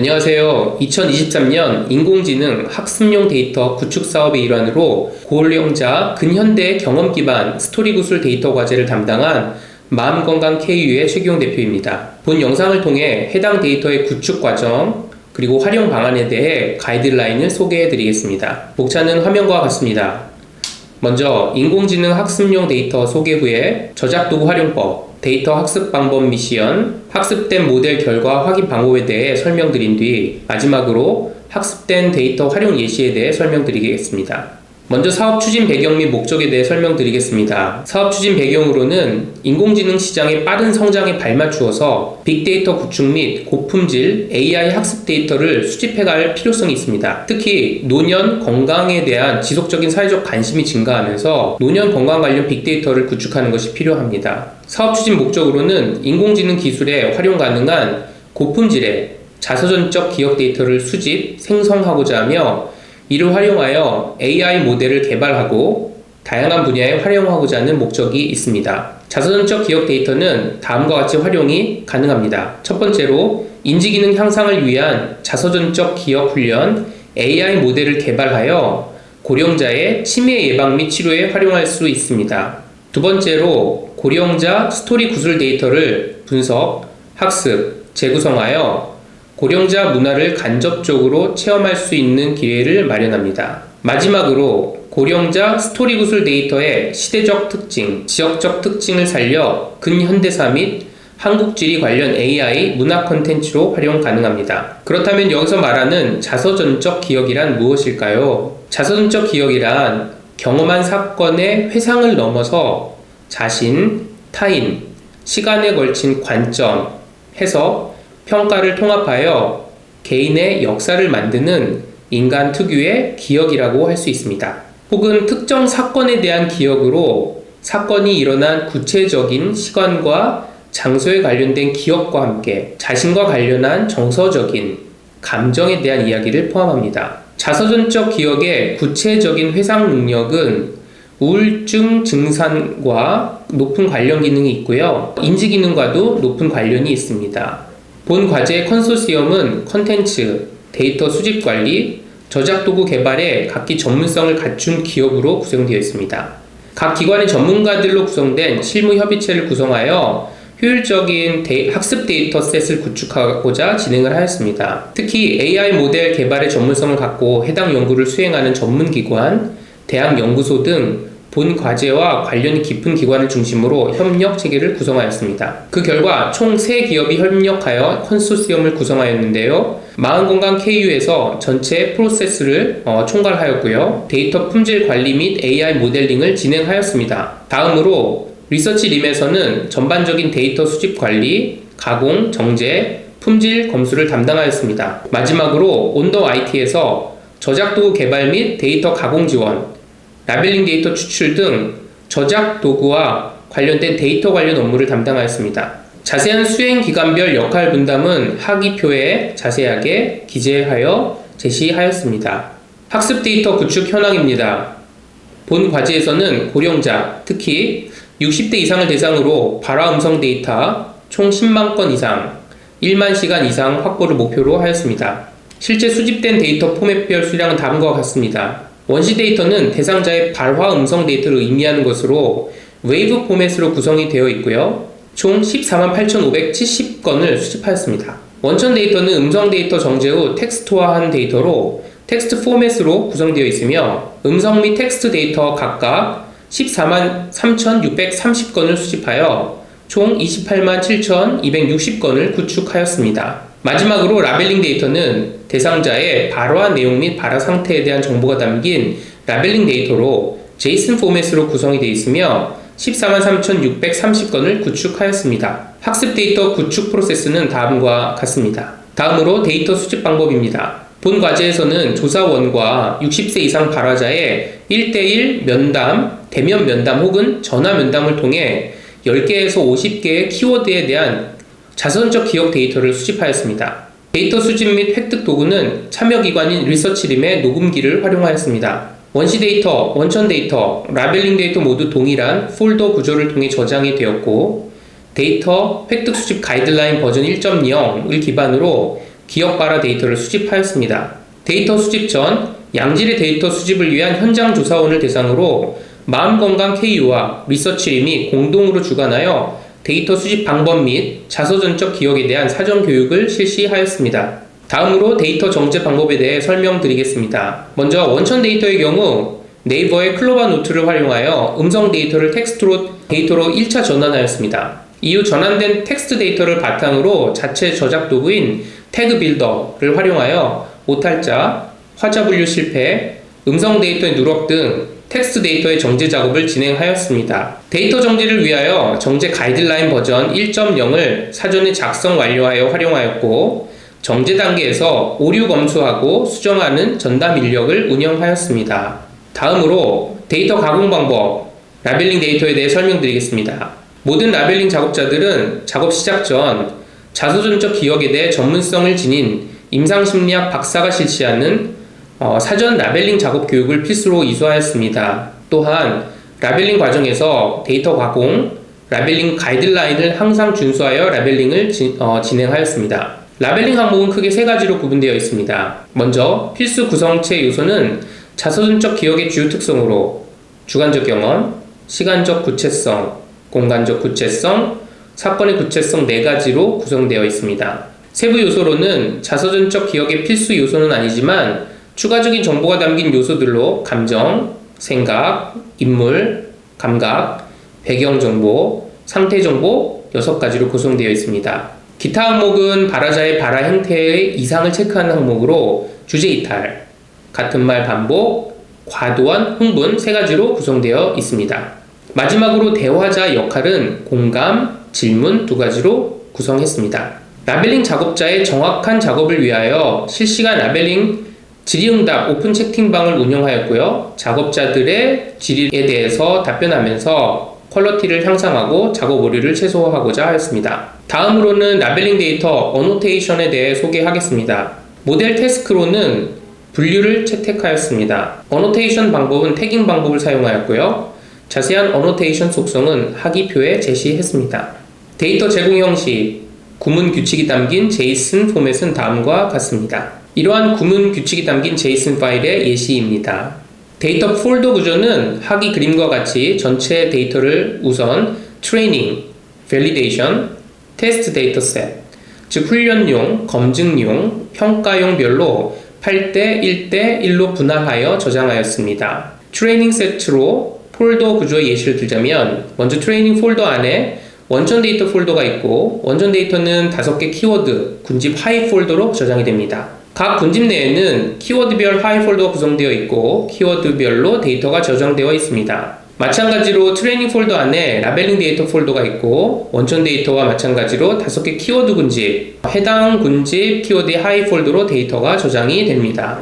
안녕하세요. 2023년 인공지능 학습용 데이터 구축 사업의 일환으로 고령자 근현대 경험 기반 스토리 구술 데이터 과제를 담당한 마음건강 KU의 최기용 대표입니다. 본 영상을 통해 해당 데이터의 구축 과정 그리고 활용 방안에 대해 가이드라인을 소개해 드리겠습니다. 목차는 화면과 같습니다. 먼저 인공지능 학습용 데이터 소개 후에 저작 도구 활용법, 데이터 학습 방법 미션, 학습된 모델 결과 확인 방법에 대해 설명드린 뒤 마지막으로 학습된 데이터 활용 예시에 대해 설명드리겠습니다. 먼저 사업 추진 배경 및 목적에 대해 설명드리겠습니다. 사업 추진 배경으로는 인공지능 시장의 빠른 성장에 발맞추어서 빅데이터 구축 및 고품질 AI 학습 데이터를 수집해갈 필요성이 있습니다. 특히 노년 건강에 대한 지속적인 사회적 관심이 증가하면서 노년 건강 관련 빅데이터를 구축하는 것이 필요합니다. 사업 추진 목적으로는 인공지능 기술에 활용 가능한 고품질의 자서전적 기억 데이터를 수집, 생성하고자 하며 이를 활용하여 AI 모델을 개발하고 다양한 분야에 활용하고자 하는 목적이 있습니다. 자서전적 기억 데이터는 다음과 같이 활용이 가능합니다. 첫 번째로 인지기능 향상을 위한 자서전적 기억 훈련 AI 모델을 개발하여 고령자의 치매 예방 및 치료에 활용할 수 있습니다. 두 번째로 고령자 스토리 구술 데이터를 분석, 학습, 재구성하여 고령자 문화를 간접적으로 체험할 수 있는 기회를 마련합니다. 마지막으로 고령자 스토리 구술 데이터의 시대적 특징, 지역적 특징을 살려 근현대사 및 한국지리 관련 AI 문화 콘텐츠로 활용 가능합니다. 그렇다면 여기서 말하는 자서전적 기억이란 무엇일까요? 자서전적 기억이란 경험한 사건의 회상을 넘어서 자신, 타인, 시간에 걸친 관점, 해석, 평가를 통합하여 개인의 역사를 만드는 인간 특유의 기억이라고 할 수 있습니다. 혹은 특정 사건에 대한 기억으로 사건이 일어난 구체적인 시간과 장소에 관련된 기억과 함께 자신과 관련한 정서적인 감정에 대한 이야기를 포함합니다. 자서전적 기억의 구체적인 회상 능력은 우울증 증상과 높은 관련 기능이 있고요. 인지 기능과도 높은 관련이 있습니다. 본 과제의 컨소시엄은 컨텐츠, 데이터 수집 관리, 저작 도구 개발에 각기 전문성을 갖춘 기업으로 구성되어 있습니다. 각 기관의 전문가들로 구성된 실무 협의체를 구성하여 효율적인 데이, 학습 데이터 셋을 구축하고자 진행을 하였습니다. 특히 AI 모델 개발의 전문성을 갖고 해당 연구를 수행하는 전문기관, 대학 연구소 등 본 과제와 관련이 깊은 기관을 중심으로 협력 체계를 구성하였습니다. 그 결과 총 3기업이 협력하여 컨소시엄을 구성하였는데요. 마음건강 KU에서 전체 프로세스를 어, 총괄하였고요. 데이터 품질 관리 및 AI 모델링을 진행하였습니다. 다음으로 리서치림에서는 전반적인 데이터 수집 관리, 가공, 정제, 품질 검수를 담당하였습니다. 마지막으로 온더 IT에서 저작도구 개발 및 데이터 가공 지원, 라벨링 데이터 추출 등 저작 도구와 관련된 데이터 관련 업무를 담당하였습니다. 자세한 수행 기관별 역할 분담은 학위표에 자세하게 기재하여 제시하였습니다. 학습 데이터 구축 현황입니다. 본 과제에서는 고령자, 특히 60대 이상을 대상으로 발화 음성 데이터 총 10만 건 이상, 1만 시간 이상 확보를 목표로 하였습니다. 실제 수집된 데이터 포맷별 수량은 다음과 같습니다. 원시 데이터는 대상자의 발화 음성 데이터를 의미하는 것으로 웨이브 포맷으로 구성이 되어 있고요. 총 14만 8,570건을 수집하였습니다. 원천 데이터는 음성 데이터 정제 후 텍스트화한 데이터로 텍스트 포맷으로 구성되어 있으며 음성 및 텍스트 데이터 각각 14만 3,630건을 수집하여 총 28만 7,260건을 구축하였습니다. 마지막으로 라벨링 데이터는 대상자의 발화 내용 및 발화 상태에 대한 정보가 담긴 라벨링 데이터로 제이슨 포맷으로 구성이 되어 있으며 14만 3,630건을 구축하였습니다. 학습 데이터 구축 프로세스는 다음과 같습니다. 다음으로 데이터 수집 방법입니다. 본 과제에서는 조사원과 60세 이상 발화자의 1대1 면담, 대면 면담 혹은 전화 면담을 통해 10개에서 50개의 키워드에 대한 자선적 기억 데이터를 수집하였습니다. 데이터 수집 및 획득 도구는 참여기관인 리서치림의 녹음기를 활용하였습니다. 원시 데이터, 원천 데이터, 라벨링 데이터 모두 동일한 폴더 구조를 통해 저장이 되었고 데이터 획득 수집 가이드라인 버전 1.0을 기반으로 기억 바라 데이터를 수집하였습니다. 데이터 수집 전 양질의 데이터 수집을 위한 현장 조사원을 대상으로 마음건강 KU와 리서치림이 공동으로 주관하여 데이터 수집 방법 및 자서전적 기억에 대한 사전 교육을 실시하였습니다. 다음으로 데이터 정제 방법에 대해 설명드리겠습니다. 먼저 원천 데이터의 경우 네이버의 클로바 노트를 활용하여 음성 데이터를 텍스트로 데이터로 1차 전환하였습니다. 이후 전환된 텍스트 데이터를 바탕으로 자체 저작 도구인 태그 빌더를 활용하여 오탈자, 화자 분류 실패, 음성 데이터의 누락 등 텍스트 데이터의 정제 작업을 진행하였습니다. 데이터 정제를 위하여 정제 가이드라인 버전 1.0을 사전에 작성 완료하여 활용하였고 정제 단계에서 오류 검수하고 수정하는 전담 인력을 운영하였습니다. 다음으로 데이터 가공 방법, 라벨링 데이터에 대해 설명드리겠습니다. 모든 라벨링 작업자들은 작업 시작 전 자소전적 기억에 대해 전문성을 지닌 임상심리학 박사가 실시하는 어, 사전 라벨링 작업 교육을 필수로 이수하였습니다. 또한 라벨링 과정에서 데이터 가공, 라벨링 가이드라인을 항상 준수하여 라벨링을 지, 어, 진행하였습니다. 라벨링 항목은 크게 세 가지로 구분되어 있습니다. 먼저 필수 구성체 요소는 자서전적 기억의 주요 특성으로 주관적 경험, 시간적 구체성, 공간적 구체성, 사건의 구체성 네 가지로 구성되어 있습니다. 세부 요소로는 자서전적 기억의 필수 요소는 아니지만 추가적인 정보가 담긴 요소들로 감정, 생각, 인물, 감각, 배경 정보, 상태 정보 6가지로 구성되어 있습니다. 기타 항목은 발화자의 발화 행태의 이상을 체크하는 항목으로 주제 이탈, 같은 말 반복, 과도한 흥분 세 가지로 구성되어 있습니다. 마지막으로 대화자 역할은 공감, 질문 두 가지로 구성했습니다. 라벨링 작업자의 정확한 작업을 위하여 실시간 라벨링 질의응답 오픈 채팅방을 운영하였고요. 작업자들의 질의에 대해서 답변하면서 퀄러티를 향상하고 작업 오류를 최소화하고자 하였습니다. 다음으로는 라벨링 데이터 어노테이션에 대해 소개하겠습니다. 모델 태스크로는 분류를 채택하였습니다. 어노테이션 방법은 태깅 방법을 사용하였고요. 자세한 어노테이션 속성은 하기표에 제시했습니다. 데이터 제공 형식, 구문 규칙이 담긴 제이슨 포맷은 다음과 같습니다. 이러한 구문 규칙이 담긴 제이슨 파일의 예시입니다. 데이터 폴더 구조는 하기 그림과 같이 전체 데이터를 우선 트레이닝, 밸리데이션, 테스트 데이터 셋, 즉 훈련용, 검증용, 평가용별로 8대 1대 1로 분할하여 저장하였습니다. 트레이닝 세트로 폴더 구조의 예시를 들자면 먼저 트레이닝 폴더 안에 원천 데이터 폴더가 있고 원천 데이터는 5개 키워드, 군집 하이 폴더로 저장이 됩니다. 각 군집 내에는 키워드별 하이 폴더가 구성되어 있고 키워드별로 데이터가 저장되어 있습니다. 마찬가지로 트레이닝 폴더 안에 라벨링 데이터 폴더가 있고 원천 데이터와 마찬가지로 5개 키워드 군집, 해당 군집 키워드의 하이 폴더로 데이터가 저장이 됩니다.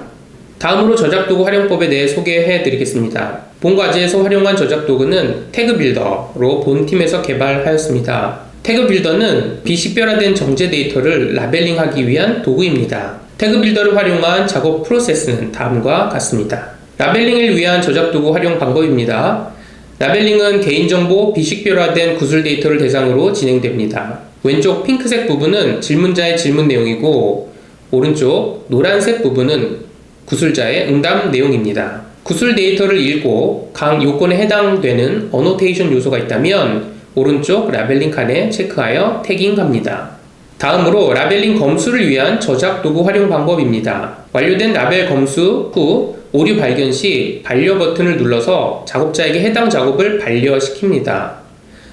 다음으로 저작도구 활용법에 대해 소개해 드리겠습니다. 본 과제에서 활용한 저작 도구는 태그 빌더로 본 팀에서 개발하였습니다. 태그 빌더는 비식별화된 정제 데이터를 라벨링하기 위한 도구입니다. 태그 빌더를 활용한 작업 프로세스는 다음과 같습니다. 라벨링을 위한 저작 도구 활용 방법입니다. 라벨링은 개인정보 비식별화된 구술 데이터를 대상으로 진행됩니다. 왼쪽 핑크색 부분은 질문자의 질문 내용이고 오른쪽 노란색 부분은 구술자의 응답 내용입니다. 구술 데이터를 읽고 각 요건에 해당되는 어노테이션 요소가 있다면 오른쪽 라벨링 칸에 체크하여 태깅합니다. 다음으로 라벨링 검수를 위한 저작 도구 활용 방법입니다. 완료된 라벨 검수 후 오류 발견 시 반려 버튼을 눌러서 작업자에게 해당 작업을 반려시킵니다.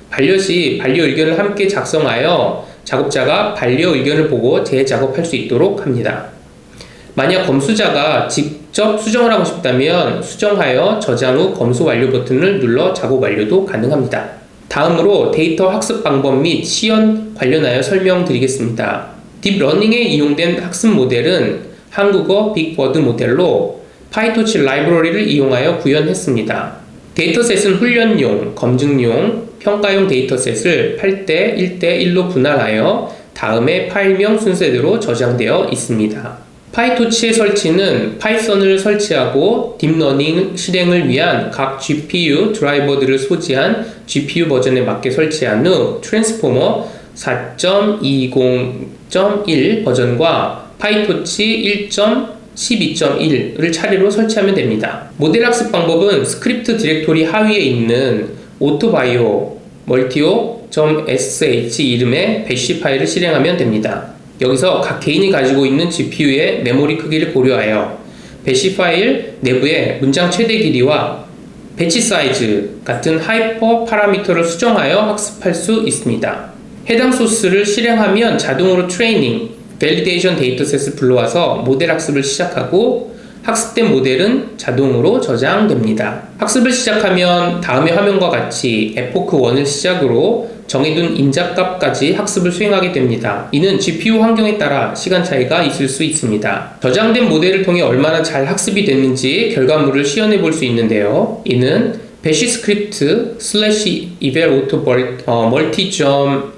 반려 시 반려 의견을 함께 작성하여 작업자가 반려 의견을 보고 재작업할 수 있도록 합니다. 만약 검수자가 직 접 수정을 하고 싶다면 수정하여 저장 후 검수 완료 버튼을 눌러 작업 완료도 가능합니다. 다음으로 데이터 학습 방법 및 시연 관련하여 설명드리겠습니다. 딥러닝에 이용된 학습 모델은 한국어 빅버드 모델로 파이토치 라이브러리를 이용하여 구현했습니다. 데이터셋은 훈련용, 검증용, 평가용 데이터셋을 8대 1대 1로 분할하여 다음에 파일명 순서대로 저장되어 있습니다. 파이토치의 설치는 파이썬을 설치하고 딥러닝 실행을 위한 각 GPU 드라이버들을 소지한 GPU 버전에 맞게 설치한 후 트랜스포머 4.20.1 버전과 파이토치 1.12.1을 차례로 설치하면 됩니다. 모델 학습 방법은 스크립트 디렉토리 하위에 있는 오토바이오 멀티오.sh 이름의 배시 파일을 실행하면 됩니다. 여기서 각 개인이 가지고 있는 GPU의 메모리 크기를 고려하여 배시 파일 내부에 문장 최대 길이와 배치 사이즈 같은 하이퍼 파라미터를 수정하여 학습할 수 있습니다. 해당 소스를 실행하면 자동으로 트레이닝, 밸리데이션 데이터셋을 불러와서 모델 학습을 시작하고 학습된 모델은 자동으로 저장됩니다. 학습을 시작하면 다음의 화면과 같이 에포크 1을 시작으로 정해둔 인자값까지 학습을 수행하게 됩니다. 이는 GPU 환경에 따라 시간 차이가 있을 수 있습니다. 저장된 모델을 통해 얼마나 잘 학습이 됐는지 결과물을 시연해 볼 수 있는데요. 이는 배시 스크립트 슬래시 이벨 오토 멀티 점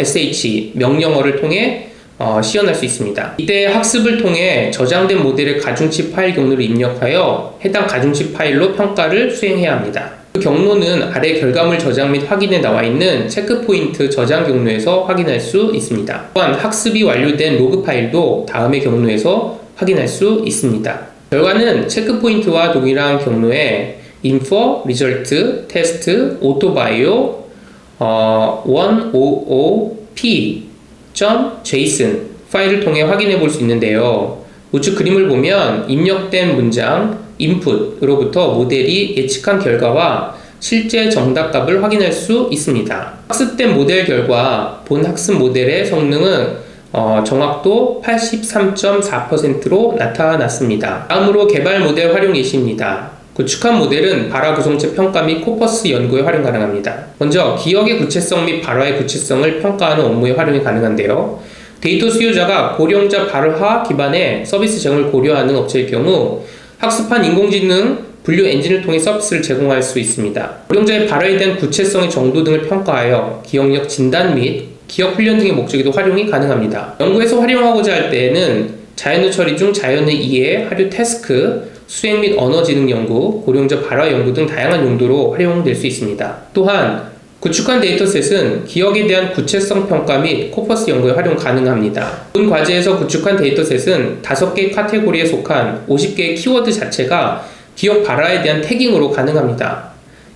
sh 명령어를 통해 어, 시연할 수 있습니다. 이때 학습을 통해 저장된 모델의 가중치 파일 경로를 입력하여 해당 가중치 파일로 평가를 수행해야 합니다. 그 경로는 아래 결과물 저장 및 확인에 나와 있는 체크 포인트 저장 경로에서 확인할 수 있습니다. 또한 학습이 완료된 로그 파일도 다음의 경로에서 확인할 수 있습니다. 결과는 체크 포인트와 동일한 경로에 info, result, test, autobio, 어, 155p .json 파일을 통해 확인해 볼 수 있는데요. 우측 그림을 보면 입력된 문장 input으로부터 모델이 예측한 결과와 실제 정답값을 확인할 수 있습니다. 학습된 모델 결과 본 학습 모델의 성능은 어, 정확도 83.4%로 나타났습니다. 다음으로 개발 모델 활용 예시입니다. 구축한 모델은 발화 구성체 평가 및 코퍼스 연구에 활용 가능합니다. 먼저 기억의 구체성 및 발화의 구체성을 평가하는 업무에 활용이 가능한데요. 데이터 수요자가 고령자 발화 기반의 서비스 제공을 고려하는 업체일 경우 학습한 인공지능 분류 엔진을 통해 서비스를 제공할 수 있습니다. 고령자의 발화에 대한 구체성의 정도 등을 평가하여 기억력 진단 및 기억 훈련 등의 목적에도 활용이 가능합니다. 연구에서 활용하고자 할 때에는 자연어 처리 중 자연의 이해, 하류 태스크, 수행 및 언어지능 연구, 고령자 발화 연구 등 다양한 용도로 활용될 수 있습니다. 또한 구축한 데이터셋은 기억에 대한 구체성 평가 및 코퍼스 연구에 활용 가능합니다. 본 과제에서 구축한 데이터셋은 5개 카테고리에 속한 50개의 키워드 자체가 기억 발화에 대한 태깅으로 가능합니다.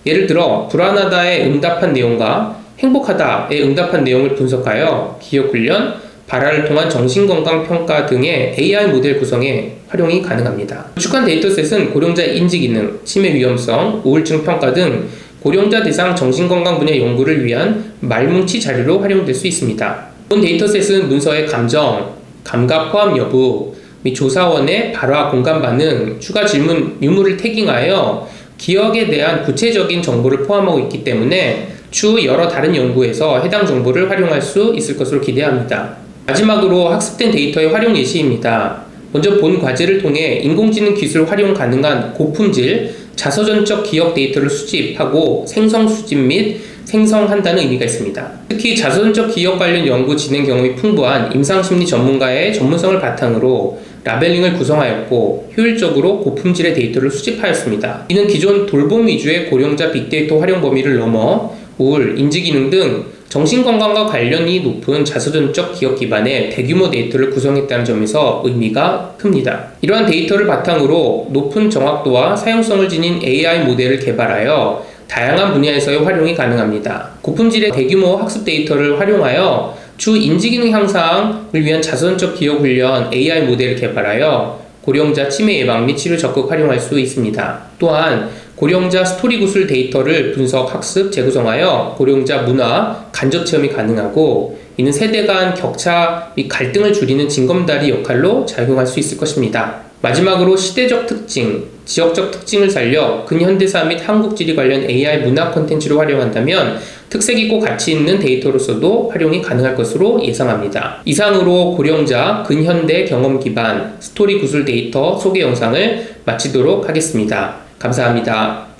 예를 들어 불안하다에 응답한 내용과 행복하다에 응답한 내용을 분석하여 기억 훈련, 발화를 통한 정신건강 평가 등의 AI 모델 구성에 활용이 가능합니다. 구축한 데이터셋은 고령자 인지 기능, 치매 위험성, 우울증 평가 등 고령자 대상 정신건강 분야 연구를 위한 말뭉치 자료로 활용될 수 있습니다. 본 데이터셋은 문서의 감정, 감각 포함 여부, 및 조사원의 발화 공감 반응, 추가 질문 유무를 태깅하여 기억에 대한 구체적인 정보를 포함하고 있기 때문에 추후 여러 다른 연구에서 해당 정보를 활용할 수 있을 것으로 기대합니다. 마지막으로 학습된 데이터의 활용 예시입니다. 먼저 본 과제를 통해 인공지능 기술 활용 가능한 고품질 자서전적 기억 데이터를 수집하고 생성 수집 및 생성한다는 의미가 있습니다. 특히 자서전적 기억 관련 연구 진행 경험이 풍부한 임상심리 전문가의 전문성을 바탕으로 라벨링을 구성하였고 효율적으로 고품질의 데이터를 수집하였습니다. 이는 기존 돌봄 위주의 고령자 빅데이터 활용 범위를 넘어 우울, 인지기능 등 정신건강과 관련이 높은 자서전적 기억 기반의 대규모 데이터를 구성했다는 점에서 의미가 큽니다. 이러한 데이터를 바탕으로 높은 정확도와 사용성을 지닌 AI 모델을 개발하여 다양한 분야에서의 활용이 가능합니다. 고품질의 대규모 학습 데이터를 활용하여 추 인지기능 향상을 위한 자선적 기억 훈련 AI 모델을 개발하여 고령자 치매 예방 및 치료 적극 활용할 수 있습니다. 또한 고령자 스토리 구술 데이터를 분석, 학습, 재구성하여 고령자 문화, 간접 체험이 가능하고 이는 세대 간 격차 및 갈등을 줄이는 징검다리 역할로 작용할 수 있을 것입니다. 마지막으로 시대적 특징, 지역적 특징을 살려 근현대사 및 한국지리 관련 AI 문화 콘텐츠를 활용한다면 특색 있고 가치 있는 데이터로서도 활용이 가능할 것으로 예상합니다. 이상으로 고령자 근현대 경험 기반 스토리 구술 데이터 소개 영상을 마치도록 하겠습니다. 감사합니다.